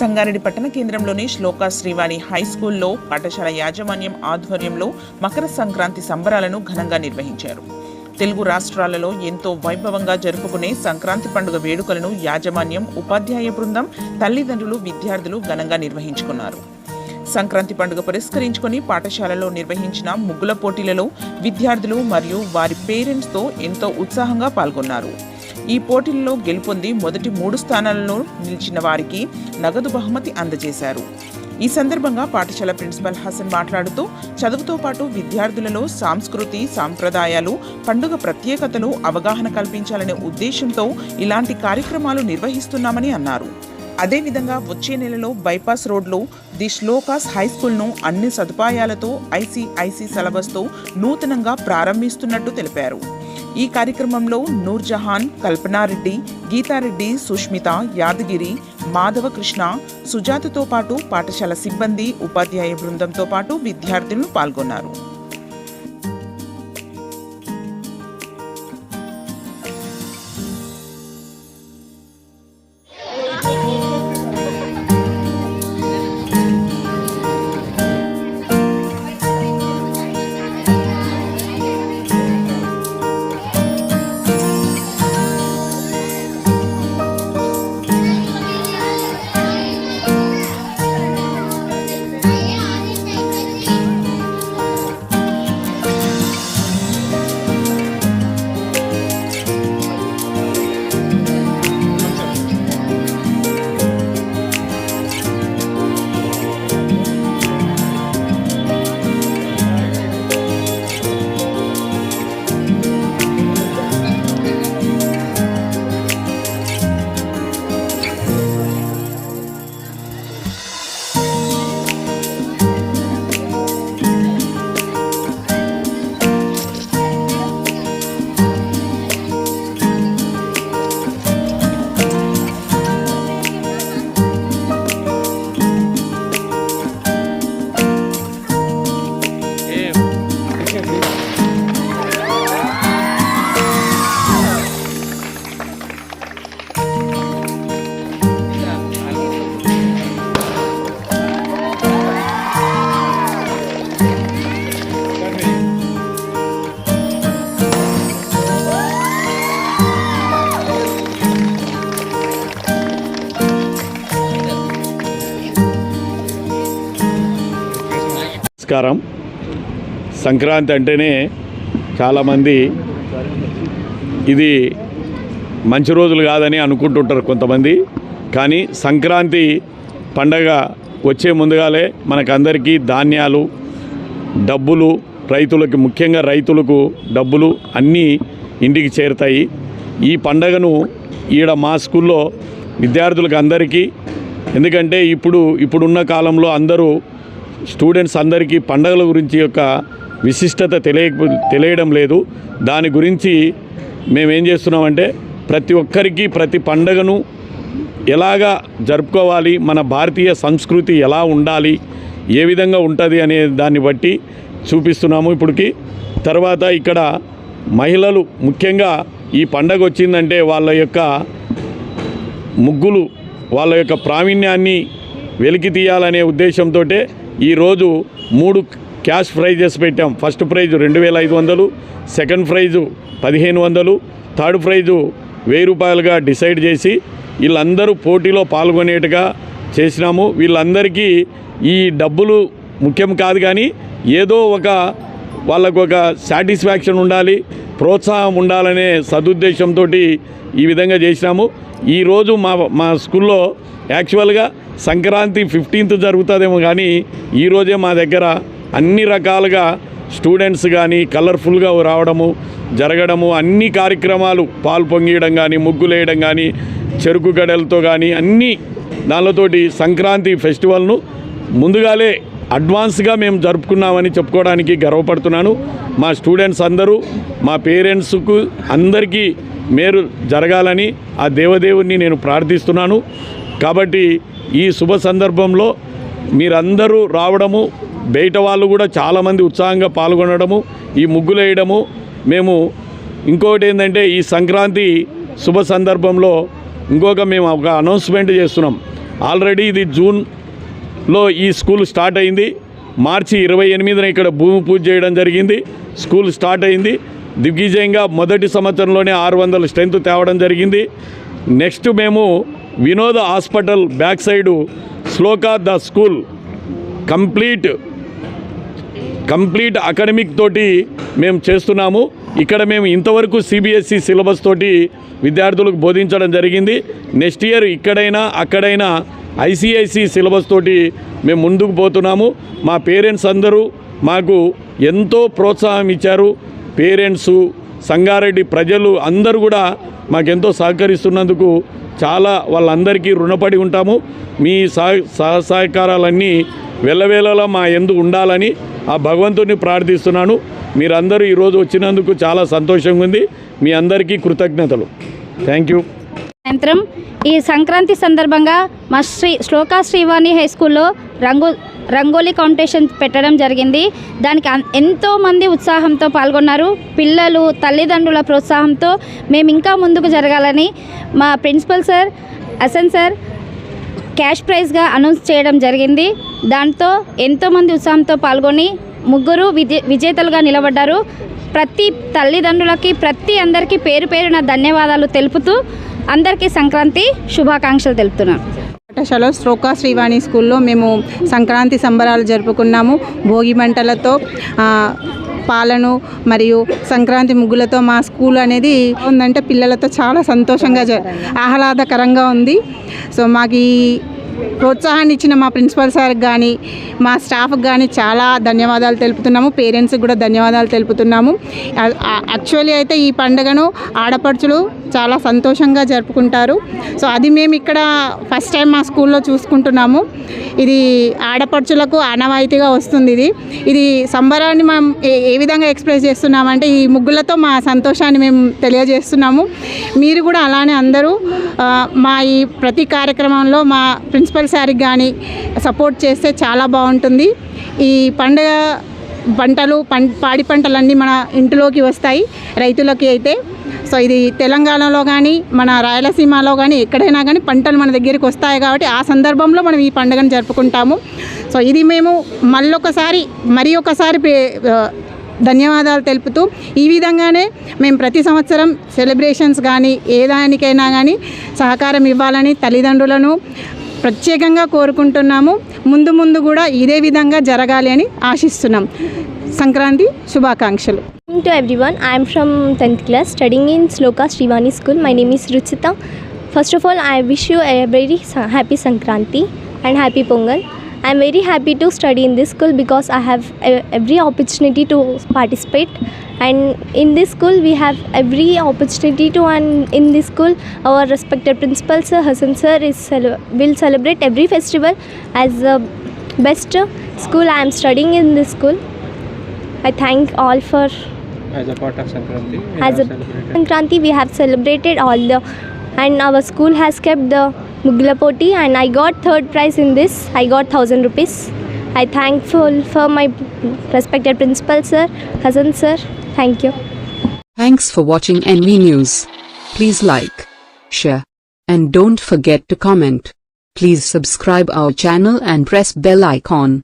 సంగారెడ్డి పట్టణ కేంద్రంలోని శ్లోక శ్రీవాణి హై స్కూల్లో పాఠశాల యాజమాన్యం ఆధ్వర్యంలో మకర సంక్రాంతి సంబరాలను ఘనంగా నిర్వహించారు. తెలుగు రాష్ట్రాలలో ఎంతో వైభవంగా జరుపుకునే సంక్రాంతి పండుగ వేడుకలను యాజమాన్యం ఉపాధ్యాయ బృందం తల్లిదండ్రులు విద్యార్థులు ఘనంగా నిర్వహించుకున్నారు. సంక్రాంతి పండుగ పురస్కరించుకొని పాఠశాలలో నిర్వహించిన ముగ్గుల పోటీలలో విద్యార్థులు మరియు వారి పేరెంట్స్తో ఎంతో ఉత్సాహంగా పాల్గొన్నారు. ఈ పోటీల్లో గెలుపొంది మొదటి మూడు స్థానాల్లో నిలిచిన వారికి నగదు బహుమతి అందజేశారు. ఈ సందర్భంగా పాఠశాల ప్రిన్సిపల్ హసన్ మాట్లాడుతూ చదువుతో పాటు విద్యార్థులలో సాంస్కృతి సాంప్రదాయాలు పండుగ ప్రత్యేకతలు అవగాహన కల్పించాలనే ఉద్దేశంతో ఇలాంటి కార్యక్రమాలు నిర్వహిస్తున్నామని అన్నారు. అదేవిధంగా వచ్చే నెలలో బైపాస్ రోడ్లో ది శ్లోకాస్ హై స్కూల్ను అన్ని సదుపాయాలతో ఐసీఐసీ సిలబస్తో నూతనంగా ప్రారంభిస్తున్నట్టు తెలిపారు. ఈ కార్యక్రమంలో నూర్జహాన్ కల్పనారెడ్డి గీతారెడ్డి సుష్మిత యాదగిరి మాధవకృష్ణ సుజాతతో పాటు పాఠశాల సిబ్బంది ఉపాధ్యాయ బృందంతో పాటు విద్యార్థులు పాల్గొన్నారు. నమస్కారం. సంక్రాంతి అంటేనే చాలామంది ఇది మంచి రోజులు కాదని అనుకుంటుంటారు కొంతమంది. కానీ సంక్రాంతి పండగ వచ్చే ముందుగాలే మనకందరికీ ధాన్యాలు డబ్బులు రైతులకి ముఖ్యంగా రైతులకు డబ్బులు అన్నీ ఇంటికి చేరుతాయి. ఈ పండగను ఈడ మా స్కూల్లో విద్యార్థులకు అందరికీ ఎందుకంటే ఇప్పుడు ఇప్పుడున్న కాలంలో అందరూ స్టూడెంట్స్ అందరికీ పండగల గురించి యొక్క విశిష్టత తెలియ తెలియడం లేదు. దాని గురించి మేమేం చేస్తున్నామంటే ప్రతి ఒక్కరికి ప్రతి పండగను ఎలాగా జరుపుకోవాలి మన భారతీయ సంస్కృతి ఎలా ఉండాలి ఏ విధంగా ఉంటుంది అనే దాన్ని బట్టి చూపిస్తున్నాము ఇప్పటికి. తర్వాత ఇక్కడ మహిళలు ముఖ్యంగా ఈ పండగ వచ్చిందంటే వాళ్ళ యొక్క ముగ్గులు వాళ్ళ యొక్క ప్రావీణ్యాన్ని వెలికి తీయాలనే ఉద్దేశంతో ఈరోజు మూడు క్యాష్ ప్రైజెస్ పెట్టాం. ఫస్ట్ ప్రైజు రెండు వేల ఐదు వందలు సెకండ్ ప్రైజు పదిహేను వందలు థర్డ్ ప్రైజు వెయ్యి రూపాయలుగా డిసైడ్ చేసి వీళ్ళందరూ పోటీలో పాల్గొనేట్టుగా చేసినాము. వీళ్ళందరికీ ఈ డబ్బులు ముఖ్యం కాదు కానీ ఏదో ఒక వాళ్ళకు ఒక సాటిస్ఫాక్షన్ ఉండాలి ప్రోత్సాహం ఉండాలనే సదుద్దేశంతో ఈ విధంగా చేసినాము. ఈరోజు మా మా స్కూల్లో యాక్చువల్గా సంక్రాంతి ఫిఫ్టీన్త్ జరుగుతుందేమో కానీ ఈరోజే మా దగ్గర అన్ని రకాలుగా స్టూడెంట్స్ కానీ కలర్ఫుల్గా రావడము జరగడము అన్ని కార్యక్రమాలు పాలు పొంగియడం కానీ ముగ్గులేయడం కానీ చెరుకు గడలతో కానీ అన్ని దానితోటి సంక్రాంతి ఫెస్టివల్ను ముందుగాలే అడ్వాన్స్గా మేము జరుపుకున్నామని చెప్పుకోవడానికి గర్వపడుతున్నాను. మా స్టూడెంట్స్ అందరూ మా పేరెంట్స్కు అందరికీ మేరు జరగాలని ఆ దేవదేవుణ్ణి నేను ప్రార్థిస్తున్నాను. కాబట్టి ఈ శుభ సందర్భంలో మీరందరూ రావడము బయట వాళ్ళు కూడా చాలామంది ఉత్సాహంగా పాల్గొనడము ఈ ముగ్గులు వేయడము మేము ఇంకొకటి ఏంటంటే ఈ సంక్రాంతి శుభ సందర్భంలో ఇంకొక మేము ఒక అనౌన్స్మెంట్ చేస్తున్నాం. ఆల్రెడీ ఇది జూన్లో ఈ స్కూల్ స్టార్ట్ అయింది. మార్చి ఇరవై ఎనిమిదిన ఇక్కడ భూమి పూజ చేయడం జరిగింది. స్కూల్ స్టార్ట్ అయింది. దిగ్విజయంగా మొదటి సంవత్సరంలోనే ఆరు వందల స్ట్రెంత్ తేవడం జరిగింది. నెక్స్ట్ మేము Vinoda hospital back side Shloka the school complete complete academic తోటి మేము చేస్తున్నాము. ఇక్కడ మేము ఇంతవరకు సిబిఎస్ఈ సిలబస్ తోటి విద్యార్థులకు బోధించడం జరిగింది. నెక్స్ట్ ఇయర్ ఇక్కడైనా అక్కడైనా ఐసిఐసి సిలబస్ తోటి మేము ముందుకు పోతున్నాము. మా పేరెంట్స్ అందరూ మాకు ఎంతో ప్రోత్సాహం ఇచ్చారు. పేరెంట్సు సంగారెడ్డి ప్రజలు అందరూ కూడా మాకెంతో సహకరిస్తున్నందుకు చాలా వాళ్ళందరికీ రుణపడి ఉంటాము. మీ సహ సహ సహకారాలన్నీ వెళ్ళవేళలా మా ఎందు ఉండాలని ఆ భగవంతుని ప్రార్థిస్తున్నాను. మీరందరూ ఈరోజు వచ్చినందుకు చాలా సంతోషంగా ఉంది. మీ అందరికీ కృతజ్ఞతలు. Thank you. సాయంత్రం ఈ సంక్రాంతి సందర్భంగా మా శ్రీ శ్లోకా శ్రీవాణి హై స్కూల్లో రంగు రంగోలీ కాంపిటీషన్ పెట్టడం జరిగింది. దానికి అన్- ఎంతో మంది ఉత్సాహంతో పాల్గొన్నారు. పిల్లలు తల్లిదండ్రుల ప్రోత్సాహంతో మేము ఇంకా ముందుకు జరగాలని మా principal sir Asan sir cash ప్రైజ్గా announce చేయడం జరిగింది. దాంతో ఎంతోమంది ఉత్సాహంతో పాల్గొని ముగ్గురు విజే విజేతలుగా నిలబడ్డారు. ప్రతి తల్లిదండ్రులకి ప్రతి అందరికీ పేరు పేరున ధన్యవాదాలు తెలుపుతూ అందరికీ సంక్రాంతి శుభాకాంక్షలు తెలుపుతున్నాను పాఠశాలలో శ్రోకా శ్రీవాణి స్కూల్లో మేము సంక్రాంతి సంబరాలు జరుపుకున్నాము. భోగి మంటలతో పాలను మరియు సంక్రాంతి ముగ్గులతో మా స్కూల్ అనేది ఉందంటే పిల్లలతో చాలా సంతోషంగా జ ఆహ్లాదకరంగా ఉంది. సో మాకు ప్రోత్సాహాన్ని ఇచ్చిన మా ప్రిన్సిపల్ సార్కి కానీ మా స్టాఫ్కి కానీ చాలా ధన్యవాదాలు తెలుపుతున్నాము. పేరెంట్స్కి కూడా ధన్యవాదాలు తెలుపుతున్నాము. యాక్చువల్లీ అయితే ఈ పండుగను ఆడపడుచులు చాలా సంతోషంగా జరుపుకుంటారు. సో అది మేము ఇక్కడ ఫస్ట్ టైం మా స్కూల్లో చూసుకుంటున్నాము. ఇది ఆడపడుచులకు ఆనవాయితీగా వస్తుంది ఇది. ఇది సంబరాన్ని మనం ఏ ఏ విధంగా ఎక్స్ప్రెస్ చేస్తున్నామంటే ఈ ముగ్గులతో మా సంతోషాన్ని మేము తెలియజేస్తున్నాము. మీరు కూడా అలానే అందరూ మా ఈ ప్రతి కార్యక్రమంలో మా ప్రిన్సిపల్ సార్కి కానీ సపోర్ట్ చేస్తే చాలా బాగుంటుంది. ఈ పండుగ పంటలు పం పాడి పంటలన్నీ మన ఇంటిలోకి వస్తాయి రైతులకి అయితే. సో ఇది తెలంగాణలో కానీ మన రాయలసీమలో కానీ ఎక్కడైనా కానీ పంటలు మన దగ్గరికి వస్తాయి కాబట్టి ఆ సందర్భంలో మనం ఈ పండుగను జరుపుకుంటాము. సో ఇది మేము మళ్ళొకసారి మరి ఒకసారి పే- ధన్యవాదాలు తెలుపుతూ ఈ విధంగానే మేము ప్రతి సంవత్సరం సెలబ్రేషన్స్ కానీ ఏ దానికైనా కానీ సహకారం ఇవ్వాలని తల్లిదండ్రులను ప్రత్యేకంగా కోరుకుంటున్నాము. ముందు ముందు కూడా ఇదే విధంగా జరగాలి అని ఆశిస్తున్నాం. సంక్రాంతి శుభాకాంక్షలు. To everyone I'm from tenth class studying in Shloka Srivani school my name is Ruchita first of all I wish you every happy Sankranti and happy Pongal I am very happy to study in this school because I have every opportunity to participate. And in this school, we have every opportunity to. And in this school, our respected principal sir Hassan sir is will celebrate every festival as the best school. I am studying in this school. I thank all for As a part of Sankranti, as a. Sankranti we have celebrated all the and our school has kept the Mugla Poti and I got third prize in this. I got thousand rupees. I thankful for my respected principal sir, Hassan sir. Thank you. Thanks for watching NV News. Please like, share, and don't forget to comment. Please subscribe our channel and press bell icon.